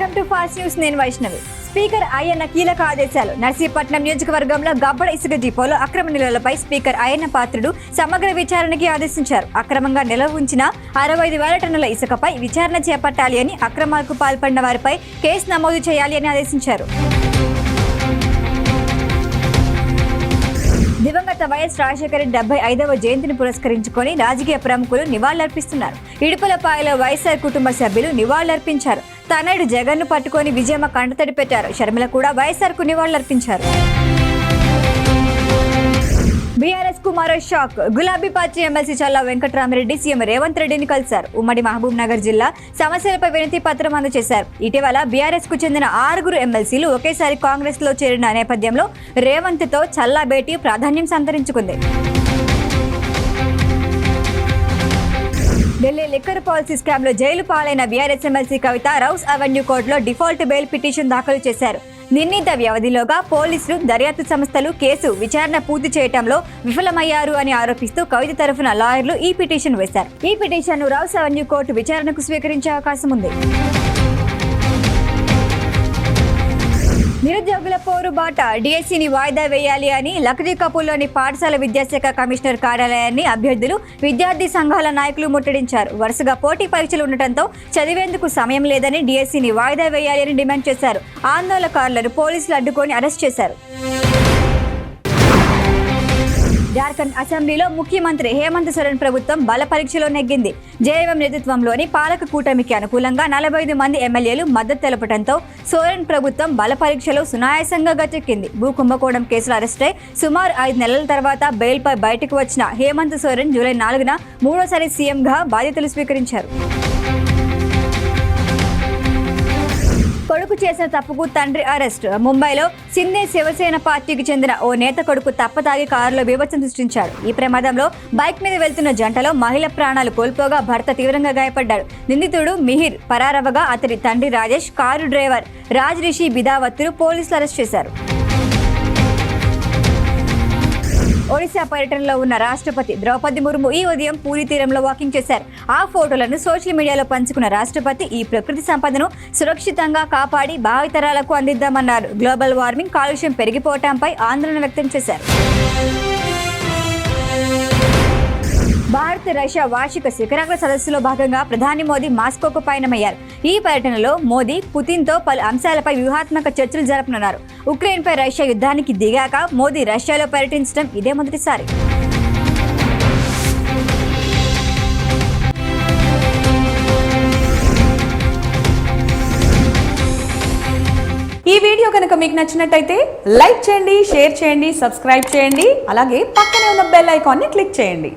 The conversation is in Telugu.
బాస్ న్యూస్ నేను వైష్ణవి. స్పీకర్ అయ్యన్న కీలక ఆదేశాలు. నర్సీపట్నం నియోజకవర్గంలో గబ్బడ ఇసుక డిపోలో అక్రమ నిల్వలపై స్పీకర్ అయ్యన్న పాత్రుడు సమగ్ర విచారణకి ఆదేశించారు. అక్రమంగా నిల్వ ఉంచిన అరవై ఐదు వేల టన్నుల ఇసుకపై విచారణ చేపట్టాలి అని అక్రమాలకు పాల్పడిన వారిపై కేసు నమోదు చేయాలి అని ఆదేశించారు. దివంగత వైఎస్ రాజశేఖర రెడ్డి డెబ్బై ఐదవ జయంతిని పురస్కరించుకొని రాజకీయ ప్రముఖులు నివాళులర్పిస్తున్నారు. ఇడుపులపాయలో వైఎస్ఆర్ కుటుంబ సభ్యులు నివాళులర్పించారు. తనయుడు జగన్ను పట్టుకొని విజయమ్మ కండతడి పెట్టారు. షర్మిల కూడా వైఎస్ఆర్కు నివాళులర్పించారు. బీఆర్ఎస్కు మరో షాక్. గులాబీ party MLC Challa Venkatramareddy CM Revanth రెడ్డిని కలిశారు. ఉమ్మడి మహబూబ్ నగర్ జిల్లా సమస్యలపై వినతి పత్రం అందజేశారు. ఇటీవల బీఆర్ఎస్కు చెందిన ఆరుగురు ఎమ్మెల్సీలు ఒకేసారి కాంగ్రెస్లో చేరిన నేపథ్యంలో రేవంత్తో చల్లా భేటీ ప్రాధాన్యం సంతరించుకుంది. ఢిల్లీ లిక్కర్ పాలసీ స్కామ్లో జైలు పాలైన BRS MLC Kavitha Rouse Avenue కోర్టులో డిఫాల్ట్ బెయిల్ పిటిషన్ దాఖలు చేశారు. నిర్ణీత వ్యవధిలోగా పోలీసులు దర్యాప్తు సంస్థలు కేసు విచారణ పూర్తి చేయడంలో విఫలమయ్యారు అని ఆరోపిస్తూ కవిత తరఫున లాయర్లు ఈ పిటిషన్ వేశారు. ఈ పిటిషన్ను రౌస్ అవెన్యూ కోర్టు విచారణకు స్వీకరించే అవకాశం ఉంది. నిరుద్యోగుల పోరుబాట డిఎస్సిని వాయిదా వేయాలి అని లక్డీ కపూర్లోని పాఠశాల విద్యాశాఖ కమిషనర్ కార్యాలయాన్ని అభ్యర్థులు విద్యార్థి సంఘాల నాయకులు ముట్టడించారు. వరుసగా పోటీ పరీక్షలు ఉండటంతో చదివేందుకు సమయం లేదని డిఎస్సిని వాయిదా వేయాలి అని డిమాండ్ చేశారు. ఆందోళనకారులను పోలీసులు అడ్డుకొని అరెస్ట్ చేశారు. జార్ఖండ్ అసెంబ్లీలో ముఖ్యమంత్రి హేమంత్ సోరెన్ ప్రభుత్వం బల పరీక్షలో నెగ్గింది. జేఎంఎం నేతృత్వంలోని పాలక కూటమికి అనుకూలంగా నలభై ఐదు మంది ఎమ్మెల్యేలు మద్దతు తెలపడంతో సోరెన్ ప్రభుత్వం బల పరీక్షలో సునాయాసంగా గట్టెక్కింది. భూ కుంభకోణం కేసులో అరెస్టై సుమారు ఐదు నెలల తర్వాత బెయిల్పై బయటకు వచ్చిన హేమంత్ సోరెన్ జూలై నాలుగున మూడోసారి సీఎంగా బాధ్యతలు స్వీకరించారు. కొడుకు చేసిన తప్పుకు తండ్రి అరెస్ట్. ముంబైలో సింధే శివసేన పార్టీకి చెందిన ఓ నేత కొడుకు తప్పతాగి కారులో బీభత్సం సృష్టించాడు. ఈ ప్రమాదంలో బైక్ మీద వెళ్తున్న జంటలో మహిళ ప్రాణాలు కోల్పోగా భర్త తీవ్రంగా గాయపడ్డాడు. నిందితుడు మిహిర్ పరారవగా అతడి తండ్రి రాజేష్ కారు డ్రైవర్ రాజ్ రిషి బిదావత్తును పోలీసులు అరెస్ట్ చేశారు. ఒడిశా పర్యటనలో ఉన్న రాష్ట్రపతి ద్రౌపది ముర్ము ఈ ఉదయం పూరి తీరంలో వాకింగ్ చేశారు. ఆ ఫోటోలను సోషల్ మీడియాలో పంచుకున్న రాష్ట్రపతి ఈ ప్రకృతి సంపదను సురక్షితంగా కాపాడి భావితరాలకు అందిద్దామన్నారు. గ్లోబల్ వార్మింగ్ కాలుష్యం పెరిగిపోవటంపై ఆందోళన వ్యక్తం చేశారు. భారత్ రష్యా వార్షిక శిఖరాగ్ర సదస్సులో భాగంగా ప్రధాని మోదీ మాస్కోకు పయనమయ్యారు. ఈ పర్యటనలో మోదీ పుతిన్తో పలు అంశాలపై వ్యూహాత్మక చర్చలు జరపనున్నారు. ఉక్రెయిన్పై రష్యా యుద్ధానికి దిగాక మోదీ రష్యాలో పర్యటించడం ఇదే మొదటిసారి. ఈ వీడియో కనుక మీకు నచ్చినట్టయితే లైక్ చేయండి షేర్ చేయండి సబ్స్క్రైబ్ చేయండి అలాగే పక్కనే ఉన్న బెల్ ఐకాన్ని క్లిక్ చేయండి.